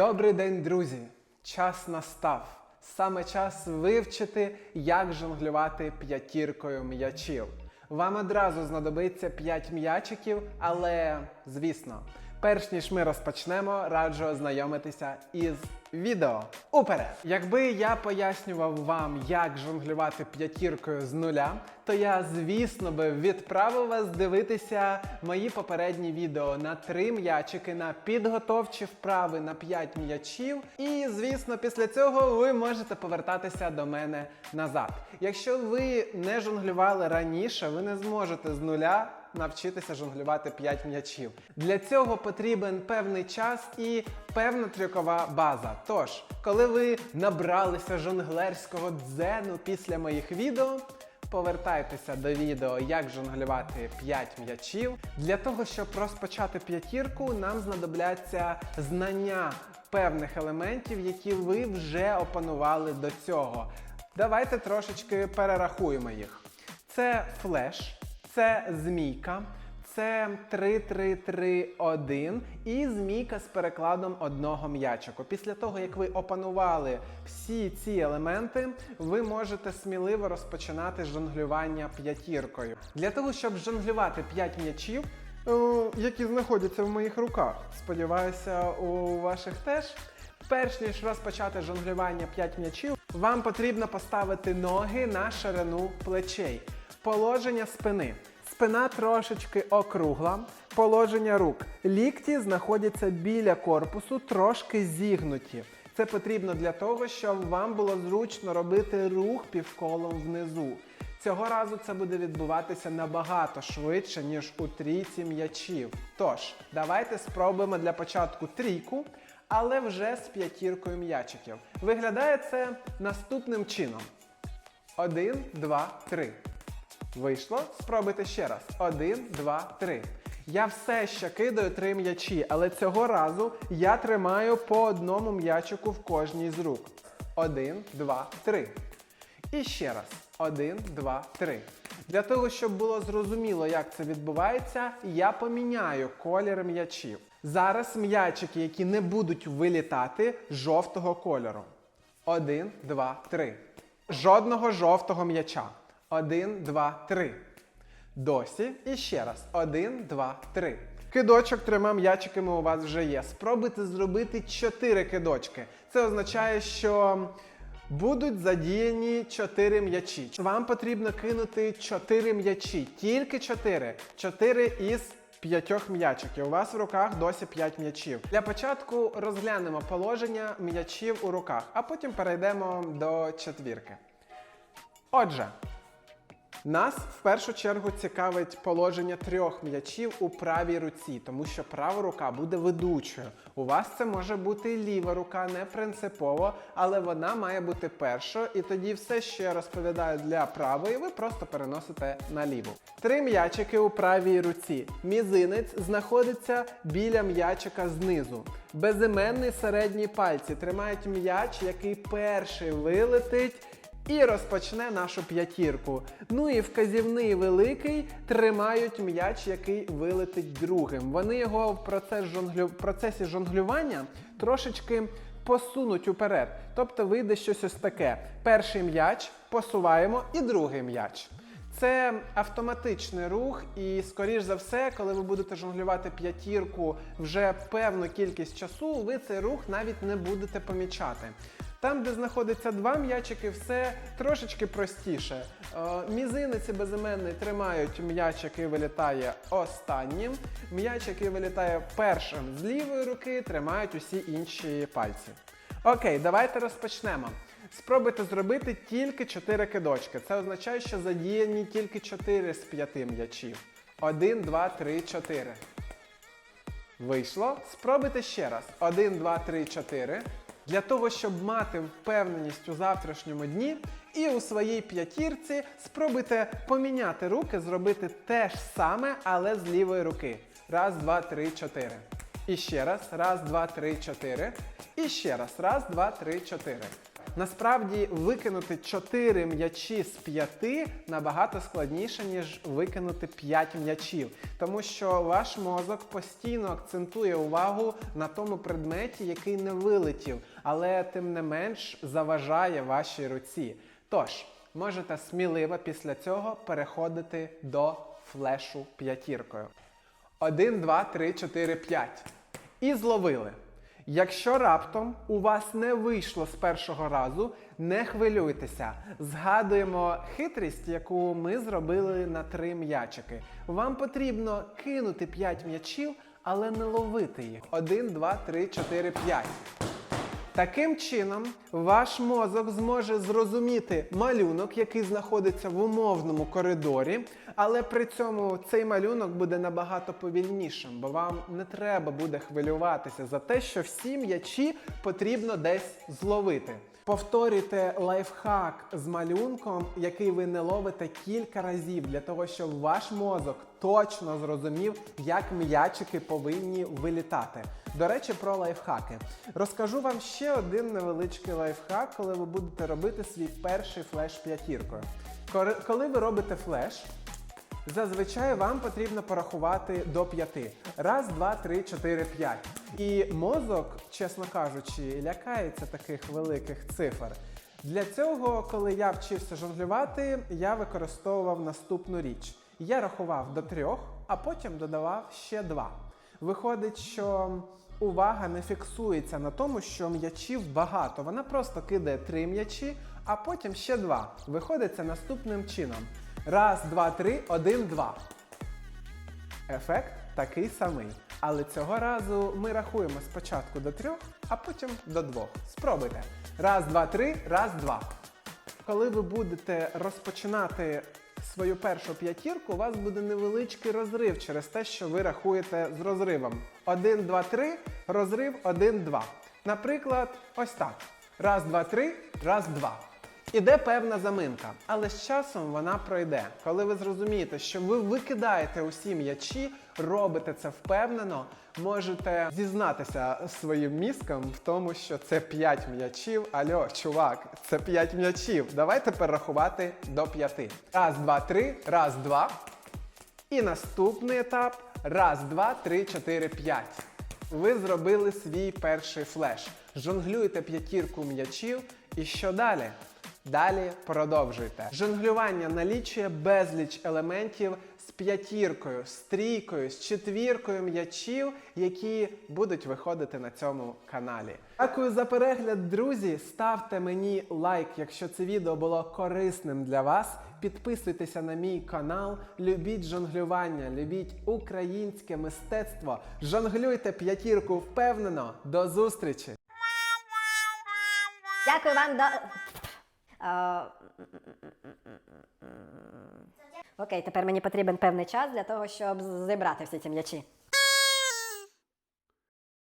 Добрий день, друзі! Час настав. Саме час вивчити, як жонглювати п'ятіркою м'ячів. Вам одразу знадобиться 5 м'ячиків, але звісно, перш ніж ми розпочнемо, раджу ознайомитися із відео. Уперед! Якби я пояснював вам, як жонглювати п'ятіркою з нуля, то я, звісно, би відправив вас дивитися мої попередні відео на 3 м'ячики, на підготовчі вправи на 5 м'ячів. І, звісно, після цього ви можете повертатися до мене назад. Якщо ви не жонглювали раніше, ви не зможете з нуля навчитися жонглювати 5 м'ячів. Для цього потрібен певний час і певна трюкова база. Тож, коли ви набралися жонглерського дзену після моїх відео, повертайтеся до відео, як жонглювати 5 м'ячів. Для того, щоб розпочати п'ятірку, нам знадобляться знання певних елементів, які ви вже опанували до цього. Давайте трошечки перерахуємо їх. Це флеш, це змійка, це 3-3-3-1 і змійка з перекладом одного м'ячику. Після того, як ви опанували всі ці елементи, ви можете сміливо розпочинати жонглювання п'ятіркою. Для того, щоб жонглювати 5 м'ячів, е, які знаходяться в моїх руках, сподіваюся, у ваших теж. Перш ніж розпочати жонглювання 5 м'ячів, вам потрібно поставити ноги на ширину плечей. Положення спини. Спина трошечки округла. Положення рук. Лікті знаходяться біля корпусу, трошки зігнуті. Це потрібно для того, щоб вам було зручно робити рух півколом внизу. Цього разу це буде відбуватися набагато швидше, ніж у трійці м'ячів. Тож, давайте спробуємо для початку трійку, але вже з п'ятіркою м'ячиків. Виглядає це наступним чином: один, два, три. Вийшло? Спробуйте ще раз. Один, два, три. Я все ще кидаю три м'ячі, але цього разу я тримаю по одному м'ячику в кожній з рук. Один, два, три. І ще раз. Один, два, три. Для того, щоб було зрозуміло, як це відбувається, я поміняю колір м'ячів. Зараз м'ячики, які не будуть вилітати, жовтого кольору. Один, два, три. Жодного жовтого м'яча. Один, два, три. Досі. І ще раз. Один, два, три. Кидочок трьома м'ячиками у вас вже є. Спробуйте зробити чотири кидочки. Це означає, що будуть задіяні чотири м'ячі. Вам потрібно кинути чотири м'ячі. Тільки чотири. Чотири із п'ятьох м'ячиків. У вас в руках досі 5 м'ячів. Для початку розглянемо положення м'ячів у руках, а потім перейдемо до четвірки. Отже, нас в першу чергу цікавить положення трьох м'ячів у правій руці, тому що права рука буде ведучою. У вас це може бути ліва рука, не принципово, але вона має бути першою, і тоді все, що я розповідаю для правої, ви просто переносите на ліву. Три м'ячики у правій руці. Мізинець знаходиться біля м'ячика знизу. Безіменний середні пальці тримають м'яч, який перший вилетить і розпочне нашу п'ятірку. Ну і вказівний великий тримають м'яч, який вилетить другим. Вони його в процес жонглю... процесі жонглювання трошечки посунуть уперед. Тобто вийде щось ось таке. Перший м'яч посуваємо і другий м'яч. Це автоматичний рух, і, скоріш за все, коли ви будете жонглювати п'ятірку вже певну кількість часу, ви цей рух навіть не будете помічати. Там, де знаходиться два м'ячики, все трошечки простіше. Е, Мізинець і безіменний тримають м'яч, який вилітає останнім. М'яч, який вилітає першим з лівої руки, тримають усі інші пальці. Окей, давайте розпочнемо. Спробуйте зробити тільки 4 кидочки. Це означає, що задіяні тільки 4 з 5 м'ячів. 1, 2, 3, 4. Вийшло. Спробуйте ще раз. 1, 2, 3, 4. Для того, щоб мати впевненість у завтрашньому дні і у своїй п'ятірці спробуйте поміняти руки, зробити те ж саме, але з лівої руки. Раз, два, три, чотири. І ще раз. Раз, два, три, чотири. І ще раз. Раз, два, три, чотири. Насправді викинути 4 м'ячі з 5 набагато складніше, ніж викинути 5 м'ячів, тому що ваш мозок постійно акцентує увагу на тому предметі, який не вилетів, але тим не менш заважає вашій руці. Тож, можете сміливо після цього переходити до флешу п'ятіркою. 1, 2, 3, 4, 5. І зловили. Якщо раптом у вас не вийшло з першого разу, не хвилюйтеся. Згадуємо хитрість, яку ми зробили на три м'ячики. Вам потрібно кинути 5 м'ячів, але не ловити їх. 1, 2, 3, 4, 5. Таким чином, ваш мозок зможе зрозуміти малюнок, який знаходиться в умовному коридорі, але при цьому цей малюнок буде набагато повільнішим, бо вам не треба буде хвилюватися за те, що всі м'ячі потрібно десь зловити. Повторюйте лайфхак з малюнком, який ви не ловите кілька разів, для того, щоб ваш мозок точно зрозумів, як м'ячики повинні вилітати. До речі, про лайфхаки. Розкажу вам ще один невеличкий лайфхак, коли ви будете робити свій перший флеш п'ятіркою. Коли ви робите флеш, Зазвичай вам потрібно порахувати до п'яти. Раз, два, три, чотири, п'ять. І мозок, чесно кажучи, лякається таких великих цифр. Для цього, коли я вчився жонглювати, я використовував наступну річ. Я рахував до трьох, а потім додавав ще два. Виходить, що увага не фіксується на тому, що м'ячів багато. Вона просто кидає три м'ячі, а потім ще два. Виходить це наступним чином. Раз, два, три, один, два. Ефект такий самий. Але цього разу ми рахуємо спочатку до трьох, а потім до двох. Спробуйте. Раз, два, три, раз, два. Коли ви будете розпочинати свою першу п'ятірку, у вас буде невеличкий розрив через те, що ви рахуєте з розривом. 1, 2, 3, розрив 1, 2. Наприклад, ось так. Раз, два, три, раз, два. Іде певна заминка, але з часом вона пройде. Коли ви зрозумієте, що ви викидаєте усі м'ячі, робите це впевнено, можете зізнатися своїм мізком в тому, що це 5 м'ячів. Альо, чувак, це 5 м'ячів. Давай тепер рахувати до 5. Раз, два, три, раз, два. І наступний етап. Раз, два, три, чотири, п'ять. Ви зробили свій перший флеш. Жонглюєте п'ятірку м'ячів. І що далі? Далі продовжуйте. Жонглювання налічує безліч елементів з п'ятіркою, з трійкою, з четвіркою м'ячів, які будуть виходити на цьому каналі. Дякую за перегляд, друзі. Ставте мені лайк, якщо це відео було корисним для вас. Підписуйтеся на мій канал, любіть жонглювання, любіть українське мистецтво. Жонглюйте п'ятірку впевнено. До зустрічі! Дякую вам до. Окей, тепер мені потрібен певний час для того, щоб зібрати всі ці м'ячі.